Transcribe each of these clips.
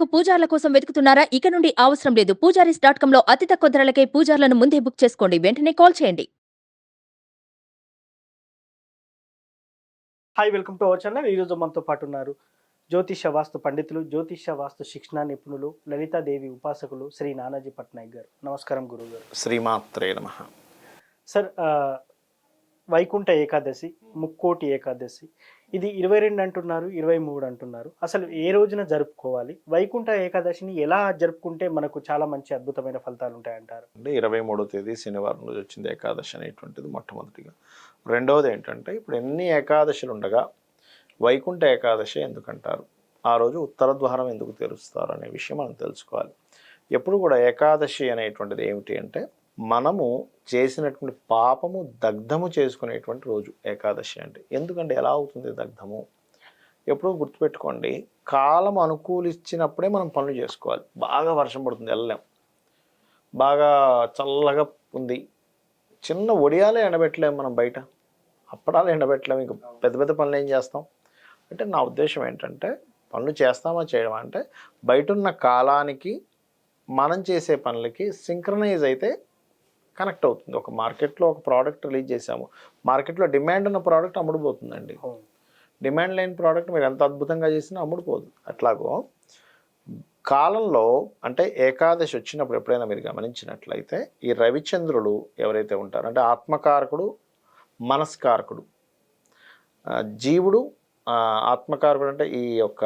పూజార్ల కోసం వెతుకుతున్నారా? ఇక నుండి అవసరం లేదు. పూజారీస్ డాట్ కామ్లో అతి తక్కువ ధరలకే పూజార్లను ముందే బుక్ చేసుకోండి. వెంటనే కాల్ చేయండి. Hi welcome to our channel ఈరోజు మనతో పాటు ఉన్నారు జ్యోతిష వాస్తు పండితులు జ్యోతిష వాస్తు శిక్షణ నిపుణులు లలితాదేవి ఉపాసకులు శ్రీ నానాజీ పట్నాయక్ గారు. నమస్కారం గురువు గారు శ్రీమాత్రే నమ. సార్ వైకుంఠ ఏకాదశి ముక్కోటి ఏకాదశి. ఇది ఇరవై రెండు అంటున్నారు ఇరవై మూడు అంటున్నారు. అసలు ఏ రోజున జరుపుకోవాలి? వైకుంఠ ఏకాదశిని ఎలా జరుపుకుంటే మనకు చాలా మంచి అద్భుతమైన ఫలితాలు ఉంటాయంటారు? అంటే ఇరవై మూడో తేదీ శనివారం రోజు వచ్చింది ఏకాదశి అనేటువంటిది మొట్టమొదటిగా. రెండవది ఏంటంటే ఇప్పుడు ఎన్ని ఏకాదశులు ఉండగా వైకుంఠ ఏకాదశి ఎందుకంటారు? ఆ రోజు ఉత్తర ద్వారం ఎందుకు తెరుస్తారు అనే విషయం మనం తెలుసుకోవాలి. ఎప్పుడు కూడా ఏకాదశి అనేటువంటిది ఏమిటి అంటే మనము చేసినటువంటి పాపము దగ్ధము చేసుకునేటువంటి రోజు ఏకాదశి అంటే. ఎందుకంటే ఎలా అవుతుంది దగ్ధము? ఎప్పుడూ గుర్తుపెట్టుకోండి కాలం అనుకూలిచ్చినప్పుడే మనం పనులు చేసుకోవాలి. బాగా వర్షం పడుతుంది వెళ్ళలేం. బాగా చల్లగా ఉంది. చిన్న ఒడియాలే ఎండబెట్టలేము మనం బయట. అప్పడాలు ఎండబెట్టలేము ఇంకా పెద్ద పెద్ద పనులు ఏం చేస్తాం? అంటే నా ఉద్దేశం ఏంటంటే పనులు చేస్తామా చేయడం అంటే బయట ఉన్న కాలానికి మనం చేసే పనులకి సింక్రనైజ్ అయితే కనెక్ట్ అవుతుంది. ఒక మార్కెట్లో ఒక ప్రోడక్ట్ రిలీజ్ చేసాము మార్కెట్లో డిమాండ్ ఉన్న ప్రోడక్ట్ అమ్ముడుపోతుందండి. డిమాండ్ లేని ప్రోడక్ట్ మీరు ఎంత అద్భుతంగా చేసినా అమ్ముడుపోదు. అట్లాగో కాలంలో అంటే ఏకాదశి వచ్చినప్పుడు ఎప్పుడైనా మీరు గమనించినట్లయితే ఈ రవిచంద్రుడు ఎవరైతే ఉంటారో అంటే ఆత్మకారకుడు మనస్కారకుడు జీవుడు ఆత్మకారకుడు అంటే ఈ యొక్క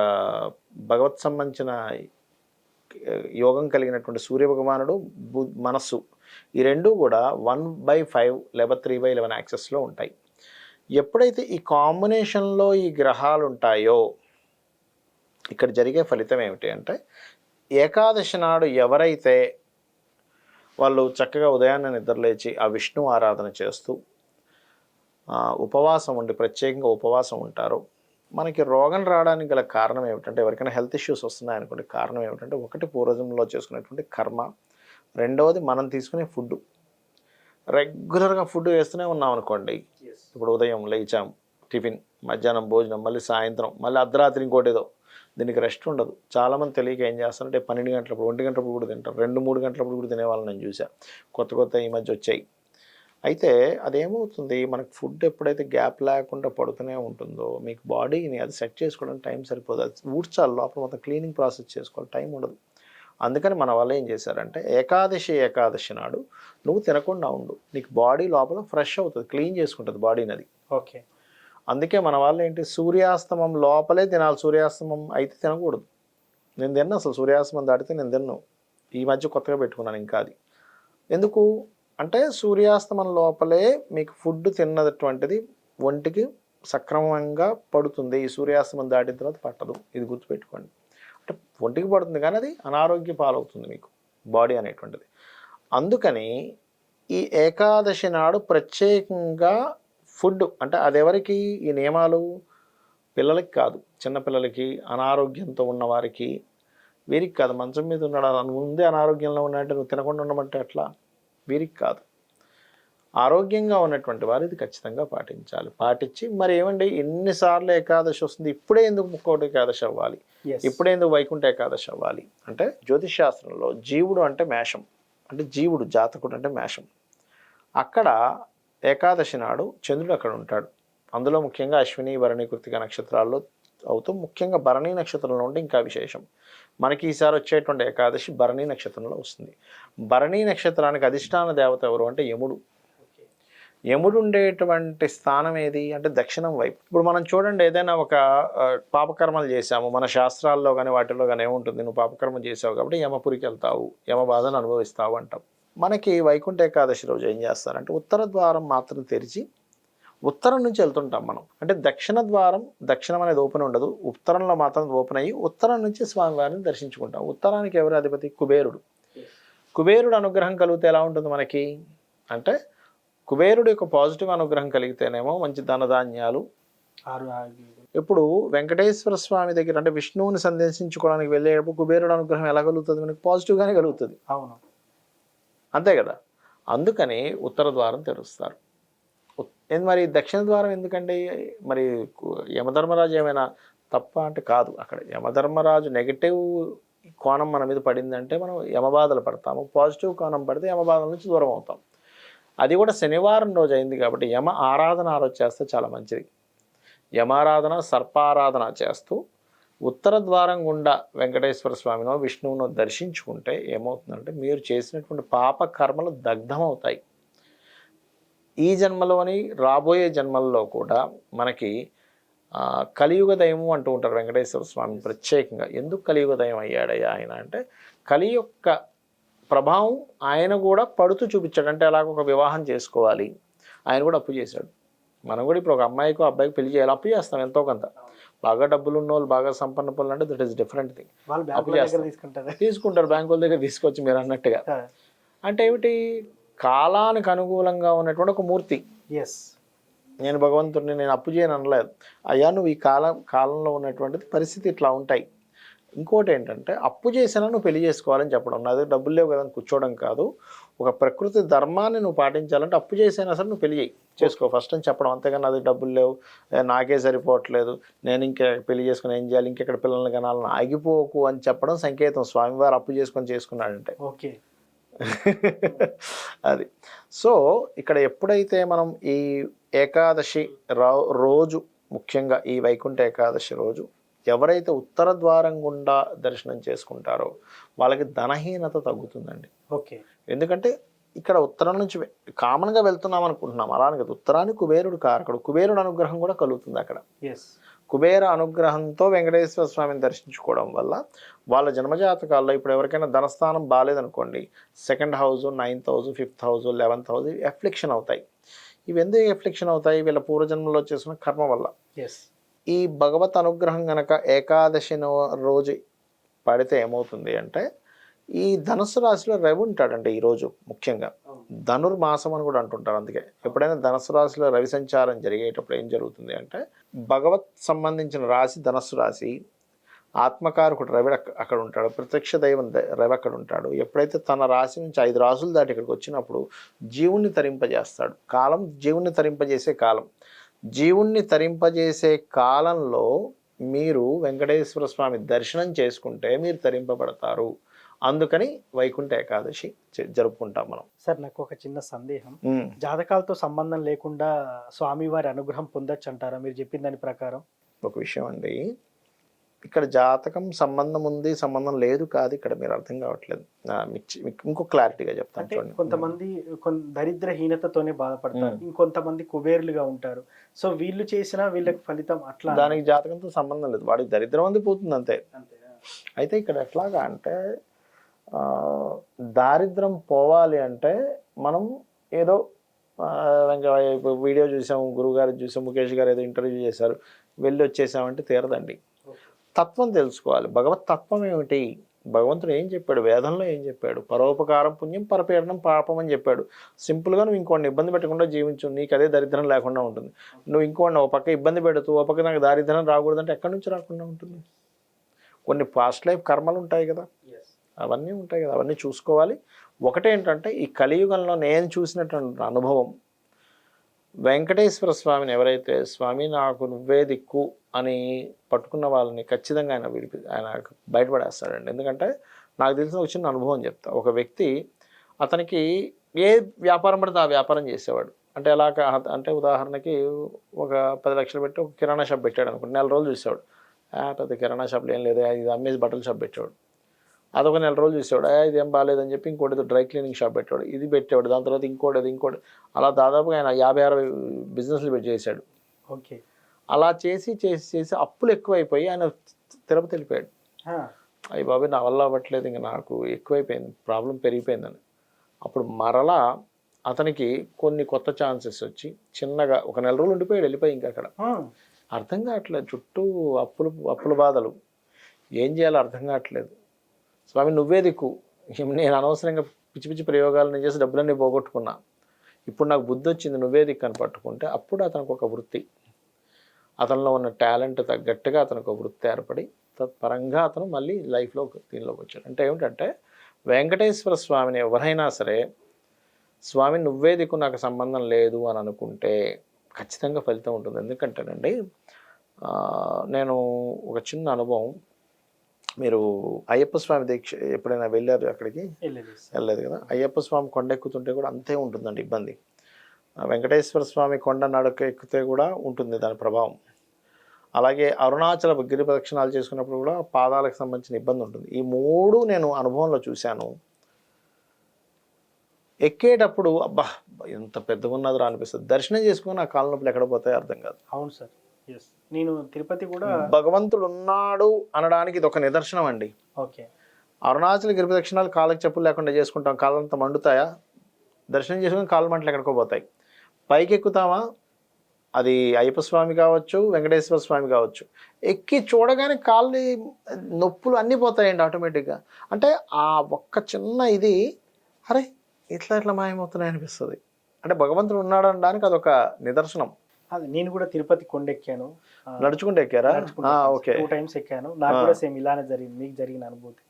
భగవత్ సంబంధించిన యోగం కలిగినటువంటి సూర్య భగవానుడు బు మనస్సు ఈ రెండు కూడా వన్ బై ఫైవ్ లేదా త్రీ బై లెవెన్ యాక్సెస్లో ఉంటాయి. ఎప్పుడైతే ఈ కాంబినేషన్లో ఈ గ్రహాలు ఉంటాయో ఇక్కడ జరిగే ఫలితం ఏమిటి అంటే ఏకాదశి నాడు ఎవరైతే వాళ్ళు చక్కగా ఉదయాన్నే నిద్రలేచి ఆ విష్ణు ఆరాధన చేస్తూ ఉపవాసం ఉండి ప్రత్యేకంగా ఉపవాసం ఉంటారో మనకి రోగం రావడానికి గల కారణం ఏమిటంటే ఎవరికైనా హెల్త్ ఇష్యూస్ వస్తున్నాయనుకోండి కారణం ఏమిటంటే ఒకటి పూర్వజంలో చేసుకునేటువంటి కర్మ రెండవది మనం తీసుకునే ఫుడ్. రెగ్యులర్గా ఫుడ్ వేస్తూనే ఉన్నాం అనుకోండి. ఇప్పుడు ఉదయం లేచాం టిఫిన్ మధ్యాహ్నం భోజనం మళ్ళీ సాయంత్రం మళ్ళీ అర్ధరాత్రి ఇంకోటి ఏదో. దీనికి రెస్ట్ ఉండదు. చాలామంది తెలియక ఏం చేస్తారంటే పన్నెండు గంటలప్పుడు ఒంటి గంటలప్పుడు కూడా తింటారు. రెండు మూడు గంటలప్పుడు కూడా తినే వాళ్ళని నేను చూసా కొత్త కొత్త ఈ మధ్య వచ్చాయి. అయితే అదేమవుతుంది? మనకు ఫుడ్ ఎప్పుడైతే గ్యాప్ లేకుండా పడుతూనే ఉంటుందో మీకు బాడీని అది సెట్ చేసుకోవడానికి టైం సరిపోదు. అది ఊడ్చాలి లోపల మొత్తం క్లీనింగ్ ప్రాసెస్ చేసుకోవాలి. టైం ఉండదు. అందుకని మన వాళ్ళు ఏం చేశారంటే ఏకాదశి ఏకాదశి నాడు నువ్వు తినకుండా ఉండు. నీకు బాడీ లోపల ఫ్రెష్ అవుతుంది క్లీన్ చేసుకుంటుంది బాడీని అది ఓకే. అందుకే మన వాళ్ళు ఏంటి సూర్యాస్తమం లోపలే తినాలి. సూర్యాస్తమం అయితే తినకూడదు. నేను తిన్నా అసలు సూర్యాస్తమం దాటితే నేను తిన్ను. ఈ మధ్య కొత్తగా పెట్టుకున్నాను ఇంకా అది. ఎందుకు? అంటే సూర్యాస్తమం లోపలే మీకు ఫుడ్ తిన్నటువంటిది ఒంటికి సక్రమంగా పడుతుంది. ఈ సూర్యాస్తమం దాటిన తర్వాత పట్టదు. ఇది గుర్తుపెట్టుకోండి. అంటే ఒంటికి పడుతుంది కానీ అది అనారోగ్య పాలవుతుంది మీకు బాడీ అనేటువంటిది. అందుకని ఈ ఏకాదశి నాడు ప్రత్యేకంగా ఫుడ్ అంటే అదెవరికి ఈ నియమాలు పిల్లలకి కాదు చిన్నపిల్లలకి అనారోగ్యంతో ఉన్నవారికి వీరికి. కాదు మంచం మీద ఉన్నాడు ముందే అనారోగ్యంలో ఉన్నాడంటే నువ్వు తినకుండా ఉండమంటే అట్లా వీరికి కాదు. ఆరోగ్యంగా ఉన్నటువంటి వారు ఇది ఖచ్చితంగా పాటించాలి. పాటించి మరి ఏమండి? ఎన్నిసార్లు ఏకాదశి వస్తుంది? ఇప్పుడే ఎందుకు ముక్కోటి ఏకాదశి అవ్వాలి? ఇప్పుడే ఎందుకు వైకుంఠ ఏకాదశి అవ్వాలి? అంటే జ్యోతిష్ శాస్త్రంలో జీవుడు అంటే మేషం. అంటే జీవుడు జాతకుడు అంటే మేషం. అక్కడ ఏకాదశి నాడు చంద్రుడు అక్కడ ఉంటాడు. అందులో ముఖ్యంగా అశ్విని భరణి కృతిక నక్షత్రాల్లో అవుతూ ముఖ్యంగా భరణి నక్షత్రంలో ఉంటే ఇంకా విశేషం. మనకి ఈసారి వచ్చేటువంటి ఏకాదశి భరణి నక్షత్రంలో వస్తుంది. భరణి నక్షత్రానికి అధిష్టాన దేవత ఎవరు అంటే యముడు. యముడు ఉండేటువంటి స్థానం ఏది? అంటే దక్షిణం వైపు. ఇప్పుడు మనం చూడండి ఏదైనా ఒక పాపకర్మలు చేశాము. మన శాస్త్రాల్లో కానీ వాటిల్లో కానీ ఏముంటుంది? నువ్వు పాపకర్మ చేసావు కాబట్టి యమపురికి వెళ్తావు యమ బాధను అనుభవిస్తావు అంటాం. మనకి వైకుంఠ ఏకాదశి రోజు ఏం చేస్తారంటే ఉత్తర ద్వారం మాత్రం తెరిచి ఉత్తరం నుంచి వెళ్తుంటాం మనం. అంటే దక్షిణ ద్వారం దక్షిణం అనేది ఓపెన్ ఉండదు. ఉత్తరంలో మాత్రం ఓపెన్ అయ్యి ఉత్తరం నుంచి స్వామివారిని దర్శించుకుంటాం. ఉత్తరానికి ఎవరు అధిపతి? కుబేరుడు. కుబేరుడు అనుగ్రహం కలిగితే ఎలా ఉంటుంది మనకి? అంటే కుబేరుడు యొక్క పాజిటివ్ అనుగ్రహం కలిగితేనేమో మంచి ధనధాన్యాలు. ఇప్పుడు వెంకటేశ్వర స్వామి దగ్గర అంటే విష్ణువుని సందర్శించుకోవడానికి వెళ్ళేటప్పుడు కుబేరుడు అనుగ్రహం ఎలా కలుగుతుంది? మనకి పాజిటివ్గానే కలుగుతుంది. అవును. అంతే కదా? అందుకని ఉత్తర ద్వారం తెరుస్తారు. మరి దక్షిణ ద్వారం ఎందుకండి? మరి యమధర్మరాజు ఏమైనా తప్ప అంటే కాదు. అక్కడ యమధర్మరాజు నెగటివ్ కోణం మన మీద పడిందంటే మనం యమబాధలు పడతాము. పాజిటివ్ కోణం పడితే యమబాధల నుంచి దూరం అవుతాం. అది కూడా శనివారం రోజు అయింది కాబట్టి యమ ఆరాధన ఆరోజు చేస్తే చాలా మంచిది. యమారాధన సర్పారాధన చేస్తూ ఉత్తర ద్వారం గుండా వెంకటేశ్వర స్వామినో విష్ణువునో దర్శించుకుంటే ఏమవుతుందంటే మీరు చేసినటువంటి పాప కర్మలు దగ్ధమవుతాయి. ఈ జన్మలోని రాబోయే జన్మల్లో కూడా మనకి కలియుగ దైవం అంటూ ఉంటారు వెంకటేశ్వర స్వామి ప్రత్యేకంగా. ఎందుకు కలియుగ దైవం అయ్యాడయ్యా ఆయన అంటే కలి యొక్క ప్రభావం ఆయన కూడా పడుతూ చూపించాడు. అంటే అలాగ ఒక వివాహం చేసుకోవాలి. ఆయన కూడా అప్పు చేశాడు. మనం కూడా ఇప్పుడు ఒక అమ్మాయికి అబ్బాయికి పెళ్ళి చేయాలి. అప్పు చేస్తాం ఎంతో కొంత. బాగా డబ్బులు ఉన్న వాళ్ళు బాగా సంపన్న పనులు అంటే దట్ ఈస్ డిఫరెంట్ థింగ్ వాళ్ళు అప్పు చేస్తారు. తీసుకుంటారు. తీసుకుంటారు. బ్యాంకుల దగ్గర తీసుకొచ్చి మీరు అన్నట్టుగా. అంటే ఏమిటి? కాలానికి అనుకూలంగా ఉన్నటువంటి ఒక మూర్తి. ఎస్ నేను భగవంతుడిని నేను అప్పు చేయను అనలేదు. అయ్యా నువ్వు ఈ కాలం కాలంలో ఉన్నటువంటిది పరిస్థితి ఇట్లా ఉంటాయి. ఇంకోటి ఏంటంటే అప్పు చేసినా నువ్వు పెళ్ళి చేసుకోవాలని చెప్పడం. నా దగ్గర డబ్బులు లేవు కదా కూర్చోవడం కాదు. ఒక ప్రకృతి ధర్మాన్ని నువ్వు పాటించాలంటే అప్పు చేసైనా సరే నువ్వు పెళ్ళి చేయి. చేసుకో. ఫస్ట్ అని చెప్పడం. అంతేగాని నా దగ్గర డబ్బులు లేవు. నాకే సరిపోవట్లేదు. నేను ఇంకా పెళ్ళి చేసుకుని ఏం చేయాలి? ఇంకెక్కడ పిల్లల్ని కనాలని ఆగిపోకు అని చెప్పడం సంకేతం. స్వామివారు అప్పు చేసుకొని చేసుకున్నాడంటే. ఓకే. అది. సో ఇక్కడ ఎప్పుడైతే మనం ఈ ఏకాదశి రోజు ముఖ్యంగా ఈ వైకుంఠ ఏకాదశి రోజు ఎవరైతే ఉత్తర ద్వారం గుండా దర్శనం చేసుకుంటారో వాళ్ళకి ధనహీనత తగ్గుతుందండి. ఓకే. ఎందుకంటే ఇక్కడ ఉత్తరం నుంచి కామన్గా వెళ్తున్నాం అనుకుంటున్నాం. అలానే కదా ఉత్తరానికి కుబేరుడు కారకుడు కుబేరుడు అనుగ్రహం కూడా కలుగుతుంది అక్కడ. ఎస్ కుబేర అనుగ్రహంతో వెంకటేశ్వర స్వామిని దర్శించుకోవడం వల్ల వాళ్ళ జన్మజాతకాల్లో ఇప్పుడు ఎవరికైనా ధనస్థానం బాగాలేదనుకోండి second house ninth house fifth house eleventh house ఇవి ఎఫ్లిక్షన్ అవుతాయి. ఇవి ఎందుకు ఎఫ్లిక్షన్ అవుతాయి? వీళ్ళ పూర్వజన్మలో చేసిన కర్మ వల్ల. ఎస్ ఈ భగవత్ అనుగ్రహం గనక ఏకాదశి రోజు పడితే ఏమవుతుంది అంటే ఈ ధనుసు రాశిలో రవి ఉంటాడండి ఈరోజు ముఖ్యంగా. ధనుర్మాసం అని కూడా అంటుంటారు అందుకే. ఎప్పుడైనా ధనుసు రాశిలో రవి సంచారం జరిగేటప్పుడు ఏం జరుగుతుంది అంటే భగవత్ సంబంధించిన రాశి ధనస్సు రాశి ఆత్మకారకుడు రవి అక్క- అక్కడ ఉంటాడు ప్రత్యక్ష దైవం రవి అక్కడ ఉంటాడు. ఎప్పుడైతే తన రాశి నుంచి ఐదు రాసులు దాటి ఇక్కడికి వచ్చినప్పుడు జీవుణ్ణి తరింపజేస్తాడు. కాలం జీవుణ్ణి తరింపజేసే కాలం. జీవుణ్ణి తరింపజేసే కాలంలో మీరు వెంకటేశ్వర స్వామి దర్శనం చేసుకుంటే మీరు తరింపబడతారు. అందుకని వైకుంఠ ఏకాదశి జరుపుకుంటాం మనం. సార్ నాకు ఒక చిన్న సందేహం. జాతకాలతో సంబంధం లేకుండా స్వామివారి అనుగ్రహం పొందొచ్చు అంటారా మీరు చెప్పిన దాని ప్రకారం. ఒక విషయం అండి. ఇక్కడ జాతకం సంబంధం ఉంది సంబంధం లేదు కాదు ఇక్కడ మీరు అర్థం కావట్లేదు. ఇంకో క్లారిటీగా చెప్తాను కొంతమంది దరిద్రహీనతతోనే బాధపడతారు. ఇంకొంతమంది కుబేరులుగా ఉంటారు. సో వీళ్ళు చేసిన వీళ్ళకి ఫలితం అట్లా దానికి జాతకంతో సంబంధం లేదు. వాడికి దరిద్రం అంది పోతుంది అంతే? అయితే ఇక్కడ ఎట్లాగా అంటే దారిద్రం పోవాలి అంటే మనం ఏదో వీడియో చూసాము గురుగారు చూసాం ముఖేష్ గారు ఏదో ఇంటర్వ్యూ చేశారు వెళ్ళి వచ్చేసామంటే తీరదండి. తత్వం తెలుసుకోవాలి. భగవత్ తత్వం ఏమిటి? భగవంతుడు ఏం చెప్పాడు? వేదంలో ఏం చెప్పాడు? పరోపకారం పుణ్యం పరపీడనం పాపం అని చెప్పాడు. సింపుల్గా నువ్వు ఇంకోటి ఇబ్బంది పెట్టకుండా జీవించు. నీకు అదే దరిద్రం లేకుండా ఉంటుంది. నువ్వు ఇంకోటి ఒక పక్క ఇబ్బంది పెడుతూ ఒక పక్క నాకు దారిద్రం రాకూడదంటే ఎక్కడి నుంచి రాకుండా ఉంటుంది? కొన్ని పాస్ట్ లైఫ్ కర్మలు ఉంటాయి కదా. అవన్నీ ఉంటాయి కదా. అవన్నీ చూసుకోవాలి. ఒకటేంటంటే ఈ కలియుగంలో నేను చూసినటువంటి అనుభవం వెంకటేశ్వర స్వామిని ఎవరైతే స్వామి నాకు నువ్వే దిక్కు అని పట్టుకున్న వాళ్ళని ఖచ్చితంగా ఆయన విడిపి ఆయన బయటపడేస్తాడండి. ఎందుకంటే నాకు తెలిసిన ఒక చిన్న అనుభవం చెప్తా. ఒక వ్యక్తి అతనికి ఏ వ్యాపారం పడితే ఆ వ్యాపారం చేసేవాడు. అంటే ఎలా అంటే ఉదాహరణకి ఒక పది లక్షలు పెట్టి ఒక కిరాణా షాప్ పెట్టాడు అనుకోండి. నెల రోజులు చూసేవాడు. పెద్ద కిరాణా షాప్లో ఏం లేదు ఇది అమ్మేసి బట్టల షాప్ పెట్టేవాడు. అదొక నెల రోజులు చూసేవాడు "ఆ, ఇది ఏం బాగాలేదని చెప్పి ఇంకోటి డ్రై క్లీనింగ్ షాప్ పెట్టాడు ఇది పెట్టేవాడు దాని తర్వాత ఇంకోటి అది ఇంకోటి అలా దాదాపుగా ఆయన యాభై అరవై బిజినెస్లు పెట్టి చేశాడు. ఓకే. అలా చేసి చేసి చేసి అప్పులు ఎక్కువైపోయి ఆయన తిరుపతి వెళ్ళిపోయాడు. అయ్యి బాబాయ్ నా వల్ల అవ్వట్లేదు ఇంకా నాకు ఎక్కువైపోయింది ప్రాబ్లం పెరిగిపోయిందని. అప్పుడు మరలా అతనికి కొన్ని కొత్త ఛాన్సెస్ వచ్చి చిన్నగా ఒక నెల రోజులు ఉండిపోయాడు వెళ్ళిపోయి ఇంకా అక్కడ. అర్థం కావట్లేదు చుట్టూ అప్పులు అప్పుల బాధలు. ఏం చేయాలో అర్థం కావట్లేదు. స్వామి నువ్వే దిక్కు. నేను అనవసరంగా పిచ్చి పిచ్చి ప్రయోగాలు నేను చేసి డబ్బులన్నీ పోగొట్టుకున్నా. ఇప్పుడు నాకు బుద్ధి వచ్చింది నువ్వే దిక్కు అని పట్టుకుంటే అప్పుడు అతనికి ఒక వృత్తి. అతనిలో ఉన్న టాలెంట్ తగ్గట్టుగా అతనికి ఒక వృత్తి ఏర్పడి తత్పరంగా అతను మళ్ళీ లైఫ్లో దీనిలోకి వచ్చాడు. అంటే ఏమిటంటే వెంకటేశ్వర స్వామిని ఎవరైనా సరే స్వామి నువ్వే దిక్కు నాకు సంబంధం లేదు అని అనుకుంటే ఖచ్చితంగా ఫలితం ఉంటుంది. ఎందుకంటేనండి నేను ఒక చిన్న అనుభవం. మీరు అయ్యప్ప స్వామి దీక్ష ఎప్పుడైనా వెళ్ళారు అక్కడికి? వెళ్ళలేదు కదా? అయ్యప్ప స్వామి కొండ ఎక్కుతుంటే కూడా అంతే ఉంటుందండి ఇబ్బంది. వెంకటేశ్వర స్వామి కొండ నడక ఎక్కితే కూడా ఉంటుంది దాని ప్రభావం. అలాగే అరుణాచల గిరి ప్రదక్షిణాలు చేసుకున్నప్పుడు కూడా పాదాలకు సంబంధించిన ఇబ్బంది ఉంటుంది. ఈ మూడు నేను అనుభవంలో చూశాను. ఎక్కేటప్పుడు అబ్బా ఎంత పెద్దగా ఉన్నదిరా అనిపిస్తుంది. దర్శనం చేసుకుని ఆ కాళ్ళ నొప్పులు ఎక్కడ పోతాయో అర్థం కాదు. అవును సార్. నేను తిరుపతి కూడా భగవంతుడు ఉన్నాడు అనడానికి ఇది ఒక నిదర్శనం అండి. ఓకే అరుణాచల గిరి ప్రదక్షిణాలు కాళ్ళకి చెప్పులు లేకుండా చేసుకుంటాం. కాళ్ళంతా మండుతాయా? దర్శనం చేసుకుని కాళ్ళ మంటలు ఎక్కడికో పోతాయి. పైకి ఎక్కుతామా? అది అయ్యప్ప స్వామి కావచ్చు వెంకటేశ్వర స్వామి కావచ్చు. ఎక్కి చూడగానే కాళ్ళు నొప్పులు అన్నీ పోతాయండి ఆటోమేటిక్గా అంటే ఆ ఒక్క చిన్న ఇది అరే ఇట్లా ఇట్లా మాయమవుతున్నాయి అనిపిస్తుంది అంటే భగవంతుడు ఉన్నాడు అనడానికి అదొక నిదర్శనం. అది నేను కూడా తిరుపతి కొండ ఎక్కాను నడుచుకుంటూ ఎక్కారా? ఓకే. టూ టైమ్స్ ఎక్కాను. నాకు కూడా సేమ్ ఇలానే జరిగింది. మీకు జరిగిన అనుభూతి.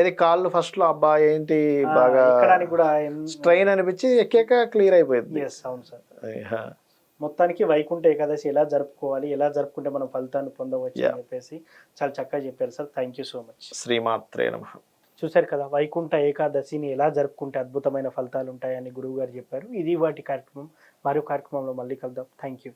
ఇది కాళ్ళు ఫస్ట్లో అబ్బా ఏంటి? బాగా ఎక్కడానికి కూడా స్ట్రెయిన్ అనిపించి ఎక్కాక క్లియర్ అయిపోయింది. ఎస్ అవును సార్. మొత్తానికి వైకుంఠ ఏకాదశి ఎలా జరుపుకోవాలి ఎలా జరుపుకుంటే మనం ఫలితాన్ని పొందవచ్చు. అని చెప్పేసి చాలా చక్కగా చెప్పారు sir. Thank you so much శ్రీమాత్రే నమ. చూశారు కదా వైకుంఠ ఏకాదశిని ఎలా జరుపుకుంటే అద్భుతమైన ఫలితాలు ఉంటాయని గురువు గారు చెప్పారు. ఇది వాటి కార్యక్రమం. మరో కార్యక్రమంలో మళ్ళీ కలుద్దాం. Thank you